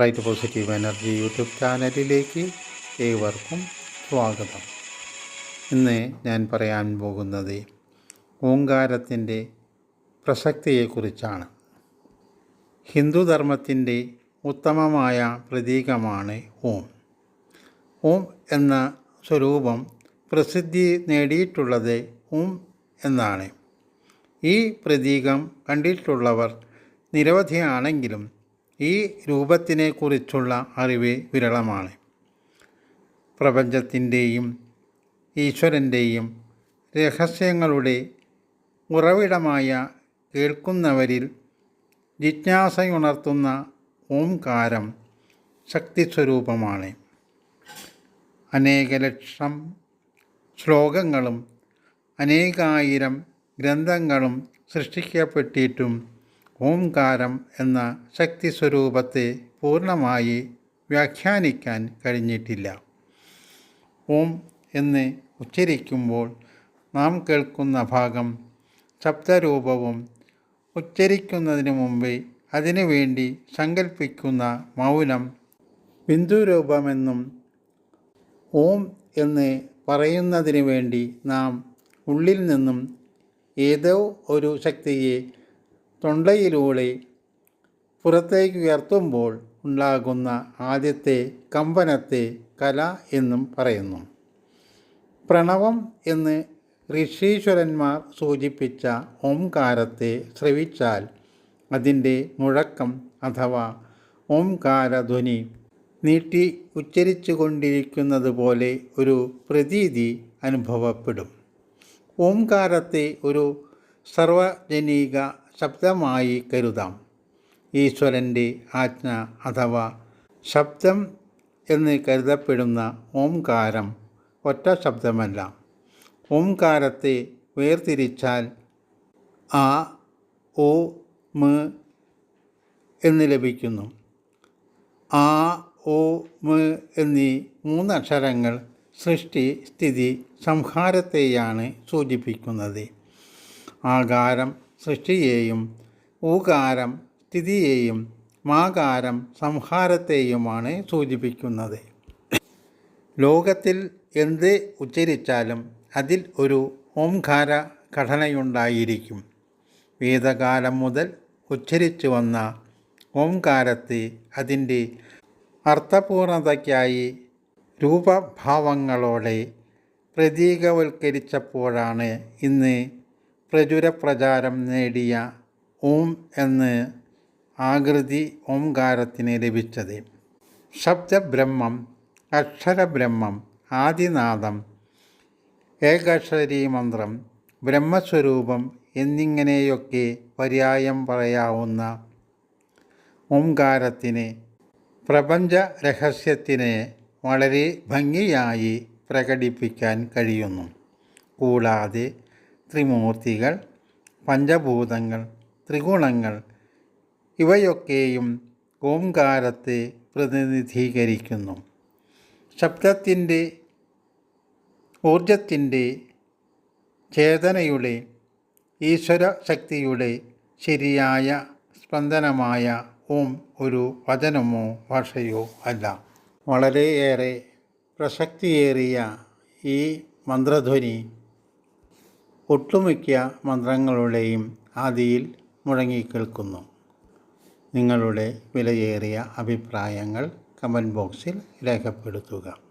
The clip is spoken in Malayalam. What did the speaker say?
റൈറ്റ് പോസിറ്റീവ് എനർജി യൂട്യൂബ് ചാനലിലേക്ക് ഏവർക്കും സ്വാഗതം. ഇന്ന് ഞാൻ പറയാൻ പോകുന്നത് ഓങ്കാരത്തിന്റെ പ്രസക്തിയെക്കുറിച്ചാണ്. ഹിന്ദുധർമ്മത്തിന്റെ ഉത്തമമായ പ്രതീകമാണ് ഓം. ഓം എന്ന സ്വരൂപം പ്രസിദ്ധി നേടിയിട്ടുള്ളത് ഓം എന്നാണ്. ഈ പ്രതീകം കണ്ടിട്ടുള്ളവർ നിരവധിയാണെങ്കിലും ഈ രൂപത്തിനെക്കുറിച്ചുള്ള അറിവ് വിരളമാണ്. പ്രപഞ്ചത്തിന്റെയും ഈശ്വരന്റെയും രഹസ്യങ്ങളുടെ ഉറവിടമായ കേൾക്കുന്നവരിൽ ജിജ്ഞാസയുണർത്തുന്ന ഓംകാരം ശക്തിസ്വരൂപമാണ്. അനേകലക്ഷം ശ്ലോകങ്ങളും അനേകായിരം ഗ്രന്ഥങ്ങളും സൃഷ്ടിക്കപ്പെട്ടിട്ടും ഓംകാരം എന്ന ശക്തി സ്വരൂപത്തെ പൂർണമായി വ്യാഖ്യാനിക്കാൻ കഴിഞ്ഞിട്ടില്ല. ഓം എന്ന് ഉച്ചരിക്കുമ്പോൾ നാം കേൾക്കുന്ന ഭാഗം ശബ്ദരൂപവും ഉച്ചരിക്കുന്നതിന് മുമ്പേ അതിനുവേണ്ടി സങ്കല്പിക്കുന്ന മൗനം ബിന്ദുരൂപമെന്നും ഓം എന്ന് പറയുന്നതിന് വേണ്ടി നാം ഉള്ളിൽ നിന്നും ഏതോ ഒരു ശക്തിയെ തൊണ്ടയിലൂടെ പുറത്തേക്ക് ഉയർത്തുമ്പോൾ ഉണ്ടാകുന്ന ആദ്യത്തെ കമ്പനത്തെ കല എന്നും പറയുന്നു. പ്രണവം എന്ന് ഋഷീശ്വരന്മാർ സൂചിപ്പിച്ച ഓംകാരത്തെ ശ്രവിച്ചാൽ അതിന്റെ മുഴക്കം അഥവാ ഓംകാരധ്വനി നീട്ടി ഉച്ചരിച്ചു കൊണ്ടിരിക്കുന്നത് പോലെ ഒരു പ്രതീതി അനുഭവപ്പെടും. ഓംകാരത്തെ ഒരു സർവജനീക ശബ്ദമായി കരുതാം. ഈശ്വരന്റെ ആജ്ഞ അഥവാ ശബ്ദം എന്ന് കരുതപ്പെടുന്ന ഓംകാരം ഒറ്റ ശബ്ദമല്ല. ഓംകാരത്തെ വേർതിരിച്ചാൽ ആ ഓ മ എന്ന് ലഭിക്കുന്നു. ആ ഓ മ എന്നീ മൂന്നക്ഷരങ്ങൾ സൃഷ്ടി സ്ഥിതി സംഹാരത്തെയാണ് സൂചിപ്പിക്കുന്നത്. ആകാരം സൃഷ്ടിയെയും ഊകാരം സ്ഥിതിയെയും മാകാരം സംഹാരത്തെയുമാണ് സൂചിപ്പിക്കുന്നത്. ലോകത്തിൽ എന്ത് ഉച്ചരിച്ചാലും അതിൽ ഒരു ഓംകാര ഘടനയുണ്ടായിരിക്കും. വേദകാലം മുതൽ ഉച്ചരിച്ചു വന്ന ഓംകാരത്തെ അതിന്റെ അർത്ഥപൂർണതയ്ക്കായി രൂപഭാവങ്ങളോടെ പ്രതീകവൽക്കരിച്ചപ്പോഴാണ് ഇന്ന് പ്രചുര പ്രചാരം നേടിയ ഓം എന്ന് ആകൃതി ഓംകാരത്തിന് ലഭിച്ചത്. ശബ്ദബ്രഹ്മം അക്ഷരബ്രഹ്മം ആദിനാദം ഏകാക്ഷരീ മന്ത്രം ബ്രഹ്മസ്വരൂപം എന്നിങ്ങനെയൊക്കെ പര്യായം പറയാവുന്ന ഓംകാരത്തിന് പ്രപഞ്ച രഹസ്യത്തിനെ വളരെ ഭംഗിയായി പ്രകടിപ്പിക്കാൻ കഴിയുന്നു. കൂടാതെ ത്രിമൂർത്തികൾ പഞ്ചഭൂതങ്ങൾ ത്രിഗുണങ്ങൾ ഇവയൊക്കെയും ഓംകാരത്തെ പ്രതിനിധീകരിക്കുന്നു. ശബ്ദത്തിന്റെ ഊർജത്തിന്റെ ചേതനയുടെ ഈശ്വര ശക്തിയുടെ ശരിയായ സ്പന്ദനമായ ഓം ഒരു വചനമോ ഭാഷയോ അല്ല. വളരെയേറെ പ്രസക്തിയേറിയ ഈ മന്ത്രധ്വനി ഒട്ടുമിക്ക മന്ത്രങ്ങളുടെയും ആദിയിൽ മുഴങ്ങിക്കേൾക്കുന്നു. നിങ്ങളുടെ വിലയേറിയ അഭിപ്രായങ്ങൾ കമന്റ് ബോക്സിൽ രേഖപ്പെടുത്തുക.